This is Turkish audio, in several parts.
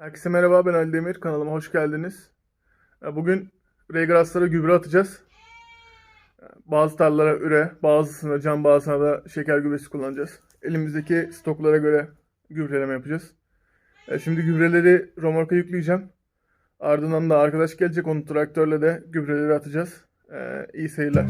Herkese merhaba ben Ali Demir kanalıma hoş geldiniz. Ee, Bugün regraslara gübre atacağız. Ee, Bazı tarlalara üre, bazısına cam, bazısına da şeker gübresi kullanacağız. Elimizdeki stoklara göre gübreleme yapacağız. Ee, Şimdi gübreleri romorka yükleyeceğim. Ardından da arkadaş gelecek onu traktörle de gübreleri atacağız. İyi seyirler.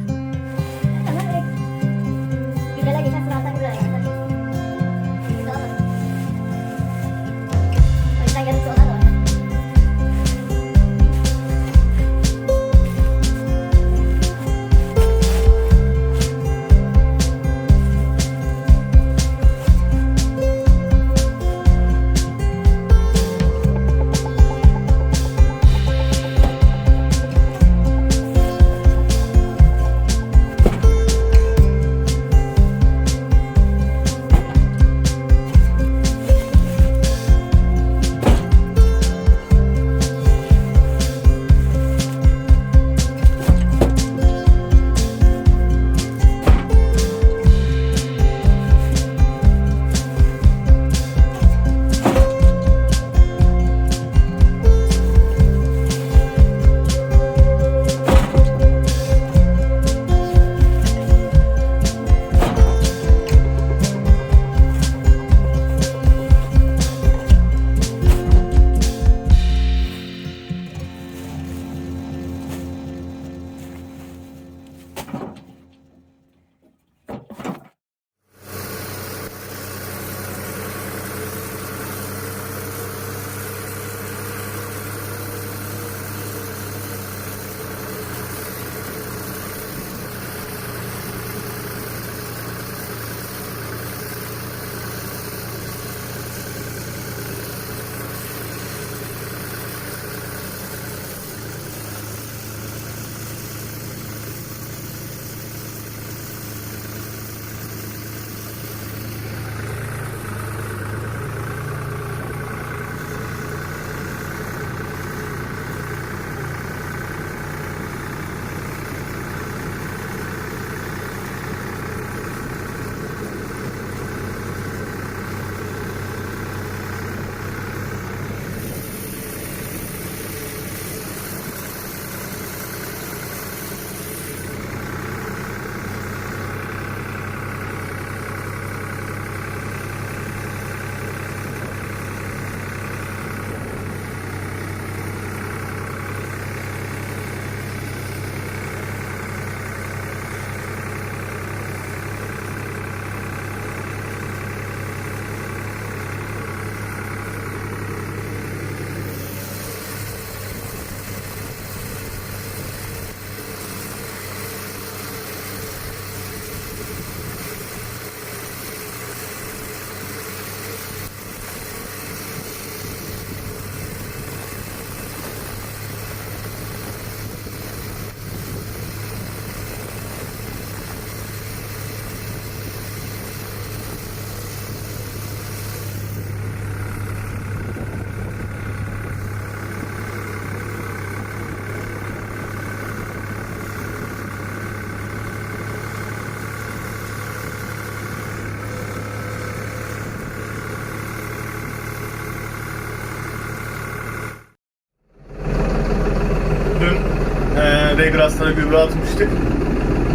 Regraslara gübre atmıştık.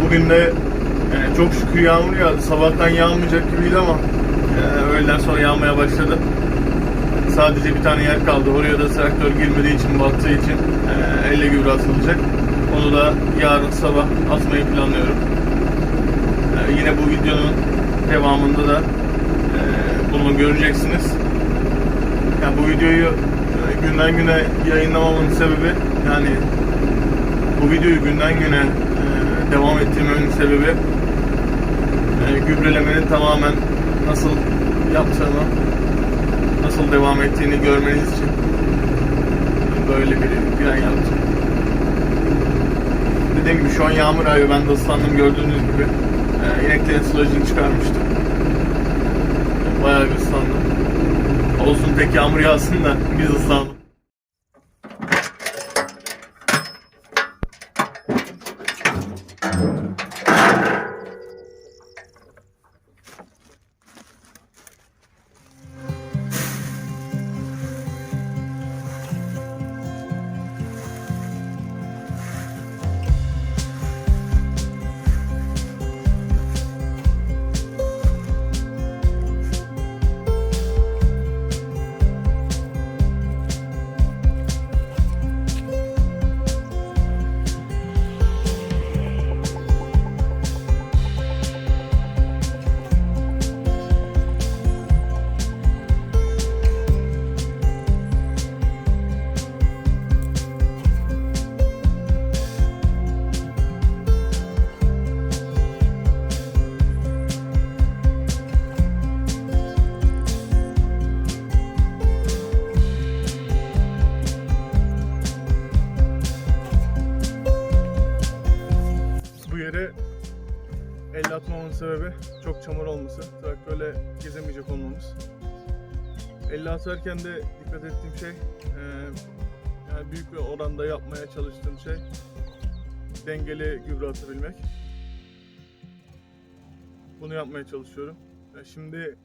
Bugün de e, çok şükür yağmur yağdı. Sabahtan yağmayacak gibiydi ama e, öğleden sonra yağmaya başladı. Sadece bir tane yer kaldı. Oraya da traktör girmediği için, battığı için e, elle gübre atılacak. Onu da yarın sabah atmayı planlıyorum. E, yine bu videonun devamında da e, bunu göreceksiniz. Yani bu videoyu e, günden güne yayınlamamın sebebi yani bu videoyu günden güne e, devam ettirmemin sebebi e, gübrelemenin tamamen nasıl yaptığımı, nasıl devam ettiğini görmeniz için böyle bir plan yaptım. Dediğim gibi şu an yağmur ayı ben de ıslandım gördüğünüz gibi. E, ineklerin sılacını çıkarmıştım. Bayağı bir ıslandım. Olsun tek yağmur yağsın da biz ıslandık. Sebebi çok çamur olması. Traktörle gezemeyecek olmamız. 50 atarken de dikkat ettiğim şey, e, yani büyük bir oranda yapmaya çalıştığım şey dengeli gübre atabilmek. Bunu yapmaya çalışıyorum. Ya şimdi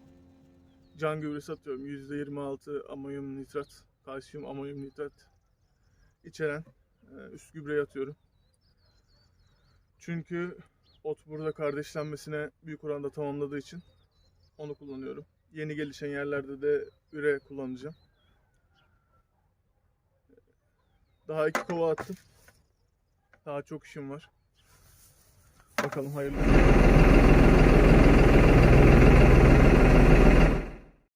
can gübresi atıyorum. %26 amonyum nitrat, kalsiyum amonyum nitrat içeren e, üst gübreyi atıyorum. Çünkü ot burada kardeşlenmesine büyük oranda tamamladığı için onu kullanıyorum. Yeni gelişen yerlerde de üre kullanacağım. Daha iki kova attım. Daha çok işim var. Bakalım hayırlı.